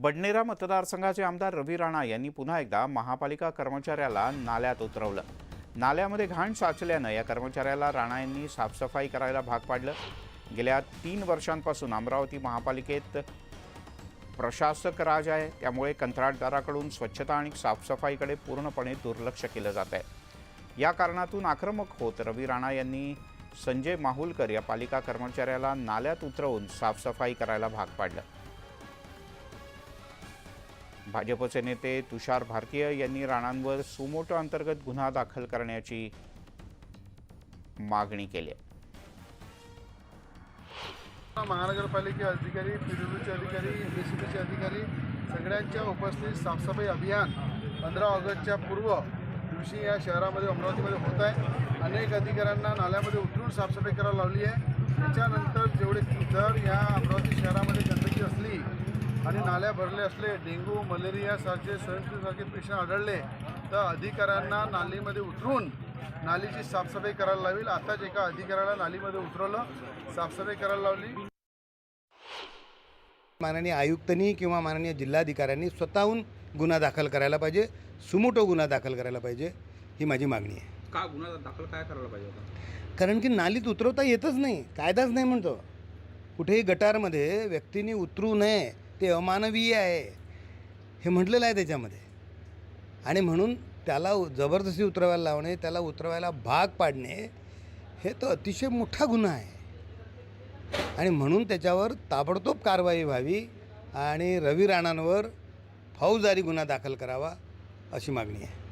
बडनेरा मतदारसंघाचे आमदार रवी राणा यांनी पुन्हा एकदा महापालिका कर्मचाऱ्याला नाल्यात उतरवलं. नाल्यामध्ये घाण साचल्यानं या कर्मचाऱ्याला राणा यांनी साफसफाई करायला भाग पाडलं. गेल्या तीन वर्षांपासून अमरावती महापालिकेत प्रशासक राज आहे. त्यामुळे कंत्राटदाराकडून स्वच्छता आणि साफसफाईकडे पूर्णपणे दुर्लक्ष केलं जात आहे. या कारणातून आक्रमक होत रवी राणा यांनी संजय माहुलकर या पालिका कर्मचाऱ्याला नाल्यात उतरवून साफसफाई करायला भाग पाडलं. भाजपचे नेते तुषार भारतीय यांनी राणांवर सुमोटो अंतर्गत गुन्हा दाखल करण्याची मागणी केली आहे. महानगरपालिके अधिकारी पीडब्ल्यूचे अधिकारी एम अधिकारी सगळ्यांच्या उपस्थित साफसफाई अभियान पंधरा ऑगस्टच्या पूर्व दिवशी या शहरामध्ये अमरावतीमध्ये होत आहे. अनेक अधिकाऱ्यांना नाल्यामध्ये उतरून साफसफाई करायला लावली आहे. त्याच्यानंतर जेवढे जर या अमरावती शहरामध्ये गंदगी असली आणि नाल्या भरले असले डेंग्यू मलेरियासारखे सारखे पेशंट आढळले तर अधिकाऱ्यांना नालीमध्ये उतरून नालीची साफसफाई करायला लावेल. आताच एका अधिकाऱ्याला नालीमध्ये उतरवलं साफसफाई करायला लावली. माननीय आयुक्तांनी किंवा माननीय जिल्हाधिकाऱ्यांनी स्वतःहून गुन्हा दाखल करायला पाहिजे सुमोटो गुन्हा दाखल करायला पाहिजे ही माझी मागणी आहे. का गुन्हा दाखल काय करायला पाहिजे होता? कारण की नालीत उतरवता येतच नाही कायदाच नाही म्हणतो. कुठेही गटारमध्ये व्यक्तींनी उतरू नये ते अमानवीय आहे. हे म्हटलेलं आहे त्याच्यामध्ये. आणि म्हणून त्याला जबरदस्ती उतरवायला लावणे त्याला उतरवायला भाग पाडणे हे तर अतिशय मोठा गुन्हा आहे. आणि म्हणून त्याच्यावर ताबडतोब कारवाई व्हावी आणि रवी राणांवर फौजदारी गुन्हा दाखल करावा अशी मागणी आहे.